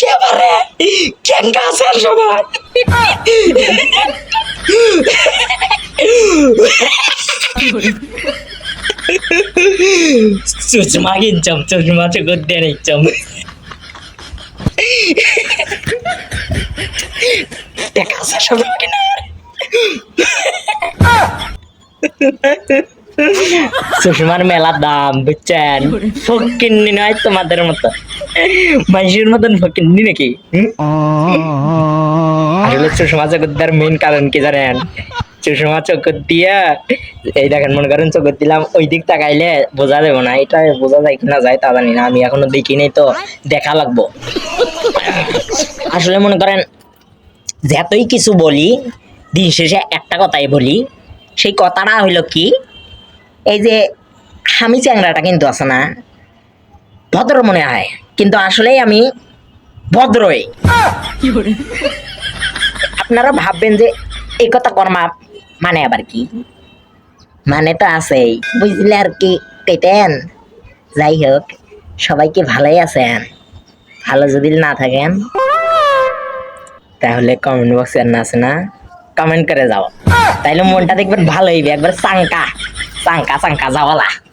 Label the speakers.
Speaker 1: কে পারে কেঙ্কা আছেন সবাই চুচমা কিনছম চুচমা চুকুর দিয়ে নিচ্ছম। দেখা সবাই কিনা? সুষমার মেলার দাম, বুঝছেন? ফকিন্নি নয় তোমাদের মতো। মানুষের মতন ফকিন্নি নাকি? হুম? আসলে সুষমা চকদ্দার মেন কারণ কি জানেন? সুষমা চকর দিয়া, এই দেখেন, মনে করেন চকর দিলাম, ওই দিক তাকাইলে বোঝা যাবে না, এটা বোঝা যায় কিনা যায় তা জানি না, আমি এখনও দেখি নাই তো, দেখা লাগবো। আসলে মনে করেন, যতই কিছু বলি, দিন শেষে একটা কথাই বলি, সেই কথাটা হইল কি এই যে আমি চ্যাংরাটা কিন্তু আছে না, ভদ্র মনে হয়, কিন্তু আসলেই আমি ভদ্রই। আপনারা ভাববেন যে এই কথা কর্মা মানে আবার কি? মানে তো আছেই, বুঝলে আর কি, পেতেন? যাই হোক সবাইকে ভালোই আছেন? ভালো যদি না থাকেন, তাহলে কমেন্ট বক্সে না আছে না কমেন্ট করে যাও। তাইলে মনটা দেখবেন ভালো হইবে, একবার চাঙ্কা। চাঙ্কা চাঙ্কা যাওয়ালা